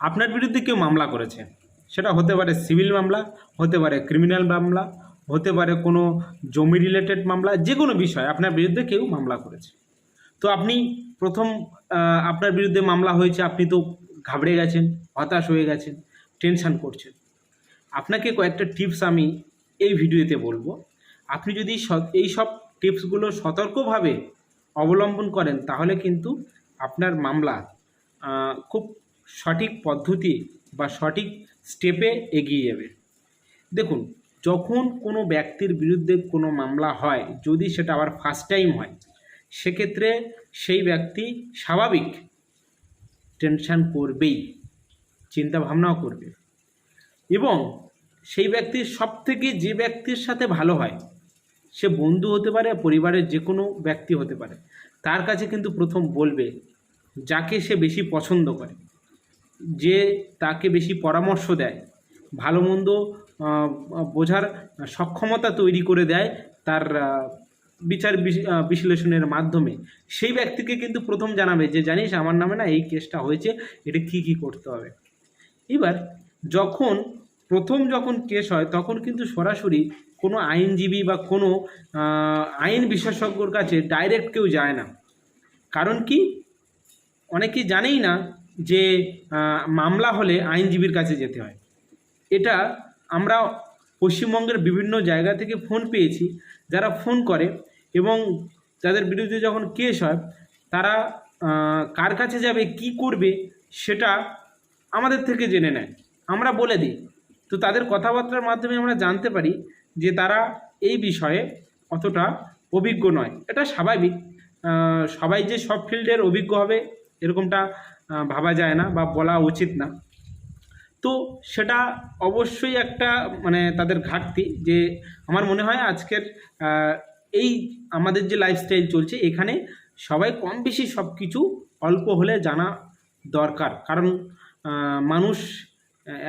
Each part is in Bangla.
আপনার বিরুদ্ধে কেউ মামলা করেছে। সেটা হতে পারে সিভিল মামলা, হতে পারে ক্রিমিনাল মামলা, হতে পারে কোনো জমি রিলেটেড মামলা যে কোনো বিষয়, আপনার বিরুদ্ধে কেউ মামলা করেছে। তো আপনি প্রথম আপনার বিরুদ্ধে মামলা হয়েছে, আপনি তো ঘাবড়ে গেছেন, হতাশ হয়ে গেছেন টেনশন করছেন। আপনাকে কয়েকটা টিপস আমি এই ভিডিওতে বলব। আপনি যদি এই সব টিপসগুলো সতর্কভাবে অবলম্বন করেন, তাহলে কিন্তু আপনার মামলা খুব সঠিক পদ্ধতি বা সঠিক স্টেপে এগিয়ে যাবে। দেখুন, যখন কোনো ব্যক্তির বিরুদ্ধে কোনো মামলা হয়, যদি সেটা আবার ফার্স্ট টাইম হয়, সেক্ষেত্রে সেই ব্যক্তি স্বাভাবিক টেনশান করবেই চিন্তা ভাবনাও করবে। এবং সেই ব্যক্তির সব থেকে যে ব্যক্তির সাথে ভালো হয়, সে বন্ধু হতে পারে, পরিবারের যে কোনো ব্যক্তি হতে পারে, তার কাছে কিন্তু প্রথম বলবে, যাকে সে বেশি পছন্দ করে। যে তাকে বেশি পরামর্শ দেয়, ভালো মন্দ বোঝার সক্ষমতা তৈরি করে দেয় তার বিচার বিশ- বিশ্লেষণের মাধ্যমে। সেই ব্যক্তিকে কিন্তু প্রথম জানাবে যে, জানিস, আমার নামে না এই কেসটা হয়েছে, এটা কী কী করতে হবে? এবার যখন প্রথম যখন কেস হয়, তখন কিন্তু সরাসরি কোনো আইনজীবী বা কোনো আইন বিশেষজ্ঞর কাছে ডাইরেক্ট কেউ যায় না। কারণ কি? অনেকেই জানেই না যে মামলা হলে আইনজীবীর কাছে যেতে হয়। এটা আমরা পশ্চিমবঙ্গের বিভিন্ন জায়গা থেকে ফোন পেয়েছি, যারা ফোন করে এবং যাদের বিরুদ্ধে যখন কেস হয়, তারা কার কাছে যাবে, কি করবে, সেটা আমাদের থেকে জেনে নেয়। আমরা বলে দিই। তো তাদের কথাবার্তার মাধ্যমে আমরা জানতে পারি যে তারা এই বিষয়ে অতটা অভিজ্ঞ নয়। এটা স্বাভাবিক। সবাই যে সব ফিল্ডের অভিজ্ঞ হবে, এরকমটা ভাবা যায় না বা বলা উচিত না। তো সেটা অবশ্যই একটা মানে তাদের ঘাটতি যে আমার মনে হয় আজকের এই আমাদের যে লাইফস্টাইল চলছে, এখানে সবাই কম বেশি সব কিছু অল্প হলে জানা দরকার। কারণ মানুষ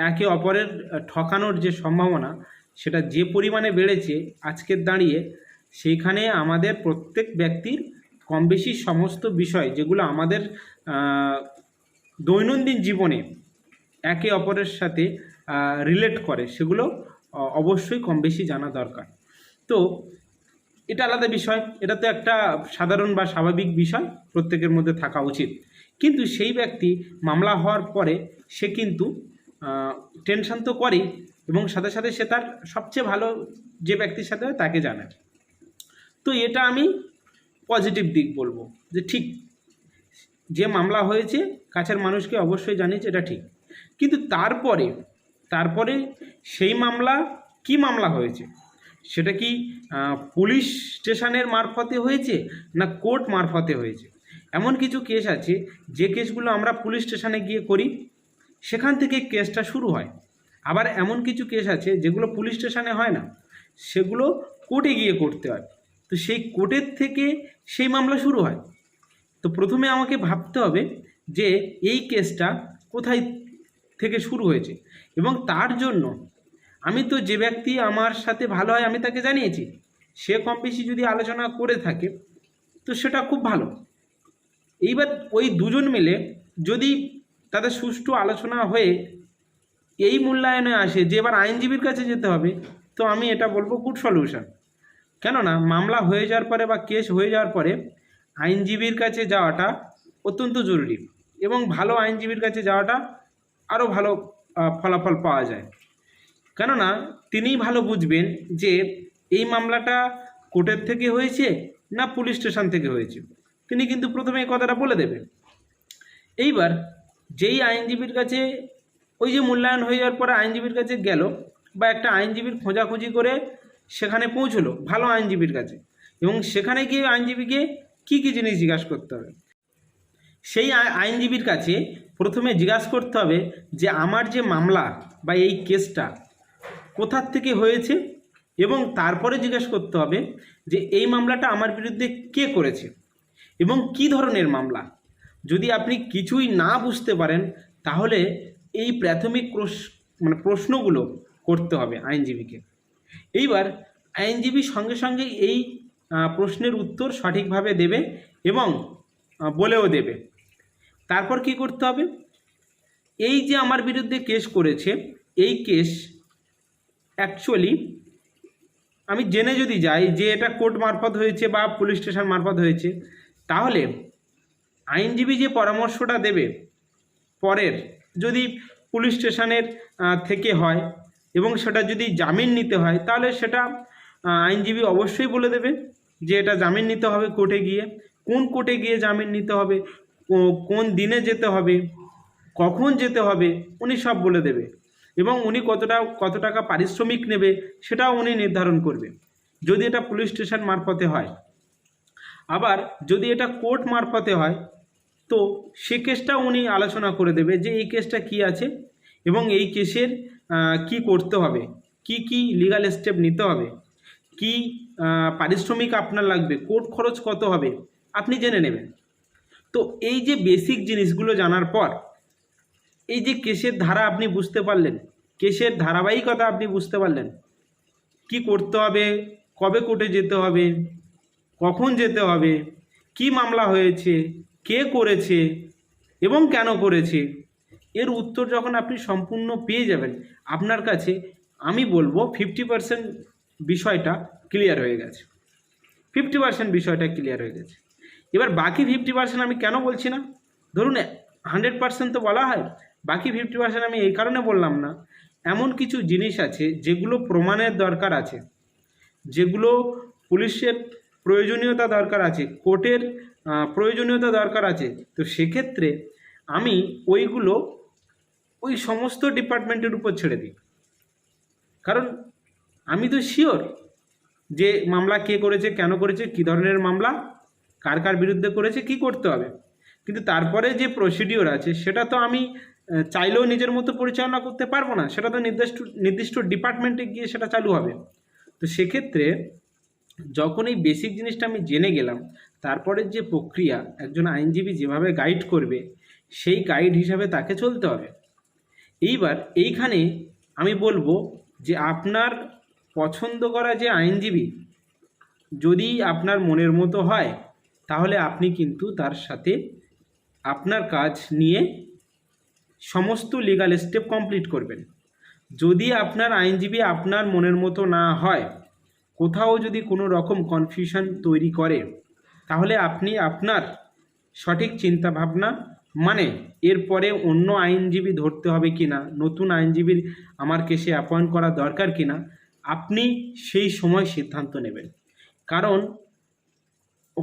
একে অপরের ঠকানোর যে সম্ভাবনা, সেটা যে পরিমাণে বেড়েছে আজকের দাঁড়িয়ে সেইখানে আমাদের প্রত্যেক ব্যক্তির কম বেশি সমস্ত বিষয় যেগুলো আমাদের দৈনন্দিন জীবনে একে অপরের সাথে রিলেট করে, সেগুলো অবশ্যই কম বেশি জানা দরকার। তো, এটা আলাদা বিষয়, এটা তো একটা সাধারণ বা স্বাভাবিক বিষয়, প্রত্যেকের মধ্যে থাকা উচিত। কিন্তু সেই ব্যক্তি মামলা হওয়ার পরে সে কিন্তু টেনশন তো করেই এবং সাথে সাথে সে তার সবচেয়ে ভালো যে ব্যক্তির সাথে তাকে জানায় তো এটা আমি পজিটিভ দিক বলব, যে ঠিক যে মামলা হয়েছে, কাছের মানুষকে অবশ্যই জানিয়েছে, এটা ঠিক। কিন্তু তারপরে তারপরে সেই মামলা কি মামলা হয়েছে? সেটা কি পুলিশ স্টেশনের মারফতে হয়েছে না কোর্ট মারফতে হয়েছে? এমন কিছু কেস আছে, যে কেসগুলো আমরা পুলিশ স্টেশনে গিয়ে করি, সেখান থেকে কেসটা শুরু হয়। আবার এমন কিছু কেস আছে, যেগুলো পুলিশ স্টেশনে হয় না, সেগুলো কোর্টে গিয়ে করতে হয়। তো সেই কোর্টের থেকে সেই মামলা শুরু হয়। তো প্রথমে আমাকে ভাবতে হবে যে এই কেসটা কোথায় থেকে শুরু হয়েছে এবং তার জন্য আমি তো যে ব্যক্তি আমার সাথে ভালো হয় আমি তাকে জানিয়েছি, সে কম বেশি যদি আলোচনা করে থাকে, তো সেটা খুব ভালো। এইবার ওই দুজন মিলে যদি তাদের সুষ্ঠু আলোচনা হয়ে এই মূল্যায়নে আসে যে এবার আইনজীবীর কাছে যেতে হবে, তো আমি এটা বলব গুড সলিউশন কেননা, মামলা হয়ে যাওয়ার পরে বা কেস হয়ে যাওয়ার পরে আইনজীবীর কাছে যাওয়াটা অত্যন্ত জরুরি এবং ভালো আইনজীবীর কাছে যাওয়াটা আরও ভালো ফলাফল পাওয়া যায়। কেননা তিনিই ভালো বুঝবেন যে এই মামলাটা কোর্টের থেকে হয়েছে না পুলিশ স্টেশন থেকে হয়েছে। তিনি কিন্তু প্রথমে এই কথাটা বলে দেবেন। এইবার যেই আইনজীবীর কাছে ওই যে মূল্যায়ন হয়ে যাওয়ার পরে আইনজীবীর কাছে গেল বা একটা আইনজীবীর খোঁজাখুঁজি করে সেখানে পৌঁছলো ভালো আইনজীবীর কাছে এবং সেখানে গিয়ে আইনজীবীকে কী কী জিনিস জিজ্ঞাসা করতে হবে? সেই আইনজীবীর কাছে প্রথমে জিজ্ঞাসা করতে হবে যে আমার যে মামলা বা এই কেসটা কোথার থেকে হয়েছে? এবং তারপরে জিজ্ঞেস করতে হবে যে এই মামলাটা আমার বিরুদ্ধে কে করেছে? এবং কি ধরনের মামলা? যদি আপনি কিছুই না বুঝতে পারেন, তাহলে এই প্রাথমিক মানে প্রশ্নগুলো করতে হবে আইনজীবীকে। এইবার আইনজীবী সঙ্গে সঙ্গে এই প্রশ্নের উত্তর সঠিকভাবে দেবে এবং বলেও দেবে। তারপর কি করতে হবে? এই যে আমার বিরুদ্ধে কেস করেছে, এই কেস অ্যাকচুয়ালি আমি জেনে যদি যাই যে এটা কোর্ট মারফত হয়েছে বা পুলিশ স্টেশন মারফত হয়েছে, তাহলে আইনজীবী যে পরামর্শটা দেবে পরের যদি পুলিশ স্টেশনের থেকে হয় এবং সেটা যদি জামিন নিতে হয়, তাহলে সেটা আইনজীবী অবশ্যই বলে দেবে। যে এটা জামিন নিতে হবে কোর্টে গিয়ে, কোন কোর্টে গিয়ে জামিন নিতে হবে কোন দিনে যেতে হবে, কখন যেতে হবে, উনি সব বলে দেবে। এবং উনি কতটা, কত টাকা পারিশ্রমিক নেবে, সেটাও উনি নির্ধারণ করবে। যদি এটা পুলিশ স্টেশন মারফতে হয়। আবার যদি এটা কোর্ট মারফতে হয়, তো সে কেসটা উনি আলোচনা করে দেবে যে এই কেসটা কি আছে এবং এই কেসের কি করতে হবে, কি কি লিগাল স্টেপ নিতে হবে। কি পারিশ্রমিক আপনার লাগবে কোর্ট খরচ কত হবে, আপনি জেনে নেবেন। তো এই যে বেসিক জিনিসগুলো জানার পর, এই যে কেসের ধারা আপনি বুঝতে পারলেন কেসের ধারাবাহিকতা আপনি বুঝতে পারলেন, কি করতে হবে, কবে কোর্টে যেতে হবে, কখন যেতে হবে, কি মামলা হয়েছে, কে করেছে এবং কেন করেছে, এর উত্তর যখন আপনি সম্পূর্ণ পেয়ে যাবেন, আপনার কাছে আমি বলব ফিফটি পার্সেন্ট বিষয়টা ক্লিয়ার হয়ে গেছে। ফিফটি পার্সেন্ট বিষয়টা ক্লিয়ার হয়ে গেছে। এবার বাকি ফিফটি পার্সেন্ট আমি কেন বলছি না? ধরুন হান্ড্রেড পার্সেন্ট তো বলা হয়, বাকি ফিফটি পার্সেন্ট আমি এই কারণে বললাম না। এমন কিছু জিনিস আছে, যেগুলো প্রমাণের দরকার আছে। যেগুলো পুলিশের প্রয়োজনীয়তা দরকার আছে, কোর্টের প্রয়োজনীয়তা দরকার আছে। তো সেক্ষেত্রে আমি ওইগুলো ওই সমস্ত ডিপার্টমেন্টের উপর ছেড়ে দিই। কারণ আমি তো শিওর যে মামলা কে করেছে, কেন করেছে, কী ধরনের মামলা, কার কার বিরুদ্ধে করেছে, কি করতে হবে। কিন্তু তারপরে যে প্রসিডিওর আছে, সেটা তো আমি চাইলেও নিজের মতো পরিচালনা করতে পারব না। সেটা তো নির্দিষ্ট নির্দিষ্ট ডিপার্টমেন্টে গিয়ে সেটা চালু হবে। তো সেক্ষেত্রে যখন এই বেসিক জিনিসটা আমি জেনে গেলাম, তারপরের যে প্রক্রিয়া, একজন আইনজীবী যেভাবে গাইড করবে, সেই গাইড হিসাবে তাকে চলতে হবে। এইবার এইখানে আমি বলব যে আপনার পছন্দ করা যে আইনজীবী যদি আপনার মনের মতো হয়, তাহলে আপনি কিন্তু তার সাথে আপনার কাজ নিয়ে সমস্ত লিগাল স্টেপ কমপ্লিট করবেন। যদি আপনার আইনজীবী আপনার মনের মতো না হয়, কোথাও যদি কোনো রকম কনফিউশন তৈরি করে, তাহলে আপনি আপনার সঠিক চিন্তা ভাবনা মানে এরপরে অন্য আইনজীবী ধরতে হবে কি না নতুন আইনজীবীর আমার কেসে অ্যাপয়েন্ট করা দরকার কি না আপনি সেই সময় সিদ্ধান্ত নেবেন। কারণ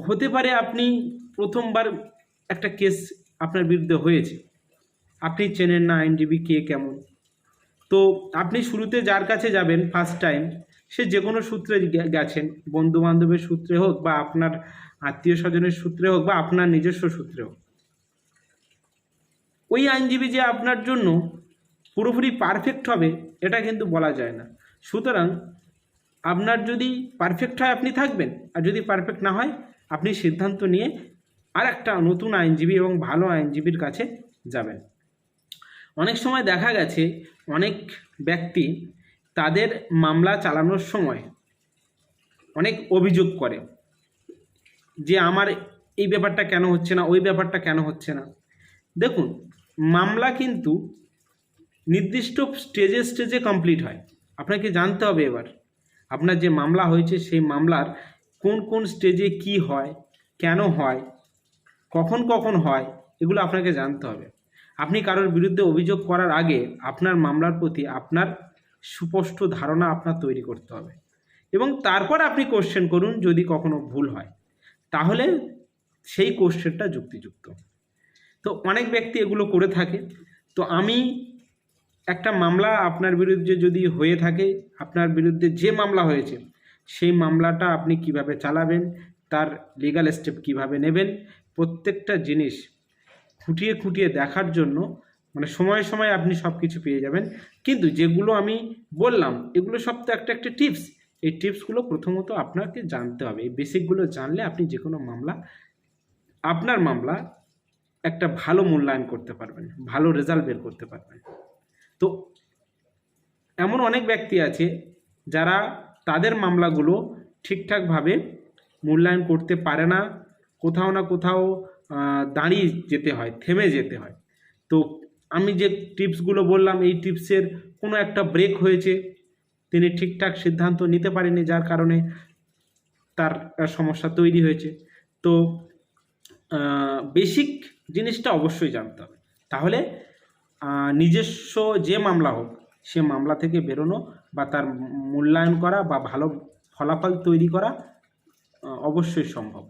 হতে পারে আপনি প্রথমবার একটা কেস আপনার বিরুদ্ধে হয়েছে। আপনি চেনেন না আইনজীবী কে কেমন। তো আপনি শুরুতে যার কাছে যাবেন ফার্স্ট টাইম সে যে কোনো সূত্রে গেছেন বন্ধু বান্ধবের সূত্রে হোক বা আপনার আত্মীয় স্বজনের সূত্রে হোক বা আপনার নিজস্ব সূত্রে হোক। ওই আইনজীবী যে আপনার জন্য পুরোপুরি পারফেক্ট হবে, এটা কিন্তু বলা যায় না। সুতরাং আপনার যদি পারফেক্ট হয় আপনি থাকবেন, আর যদি পারফেক্ট না হয়, আপনি সিদ্ধান্ত নিয়ে আর একটা নতুন আইনজীবী এবং ভালো আইনজীবীর কাছে যাবেন। অনেক সময় দেখা গেছে, অনেক ব্যক্তি তাদের মামলা চালানোর সময় অনেক অভিযোগ করে যে, আমার এই ব্যাপারটা কেন হচ্ছে না, ওই ব্যাপারটা কেন হচ্ছে না? দেখুন, মামলা কিন্তু নির্দিষ্ট স্টেজে স্টেজে কমপ্লিট হয়। আপনাকে জানতে হবে এবার, আপনার যে মামলা হয়েছে সেই মামলার কোন কোন স্টেজে কি হয়, কেন হয়, কখন কখন হয়, এগুলো আপনাকে জানতে হবে। আপনি কারোর বিরুদ্ধে অভিযোগ করার আগে আপনার মামলার প্রতি আপনার সুস্পষ্ট ধারণা আপনার তৈরি করতে হবে এবং তারপর আপনি কোশ্চেন করুন যদি কখনো ভুল হয়। তাহলে সেই কোশ্চেনটা যুক্তিযুক্ত। তো অনেক ব্যক্তি এগুলো করে থাকে। তো আমি একটা মামলা আপনার বিরুদ্ধে যদি হয়ে থাকে, আপনার বিরুদ্ধে যে মামলা হয়েছে, সেই মামলাটা আপনি কীভাবে চালাবেন, তার লিগাল স্টেপ কীভাবে নেবেন, প্রত্যেকটা জিনিস খুঁটিয়ে খুঁটিয়ে দেখার জন্য মানে সময়ে সময়ে আপনি সব কিছু পেয়ে যাবেন। কিন্তু যেগুলো আমি বললাম, এগুলো সব তো একটা একটা টিপস এই টিপসগুলো প্রথমত আপনাকে জানতে হবে। এই বেসিকগুলো জানলে আপনি যে কোনো মামলা, আপনার মামলা একটা ভালো মূল্যায়ন করতে পারবেন, ভালো রেজাল্ট বের করতে পারবেন। তো এমন অনেক ব্যক্তি আছে যারা তাদের মামলাগুলো ঠিকঠাকভাবে মূল্যায়ন করতে পারে না। কোথাও না কোথাও দাঁড়িয়ে যেতে হয়, থেমে যেতে হয়। তো আমি যে টিপসগুলো বললাম, এই টিপসের কোনো একটা ব্রেক হয়েছে। তিনি ঠিকঠাক সিদ্ধান্ত নিতে পারেনি যার কারণে তার সমস্যা তৈরি হয়েছে। তো বেসিক জিনিসটা অবশ্যই জানতে হবে। তাহলে নিজস্ব যে মামলা হোক, সে মামলা থেকে বেরোনো বা তার মূল্যায়ন করা বা ভালো ফলাফল তৈরি করা অবশ্যই সম্ভব।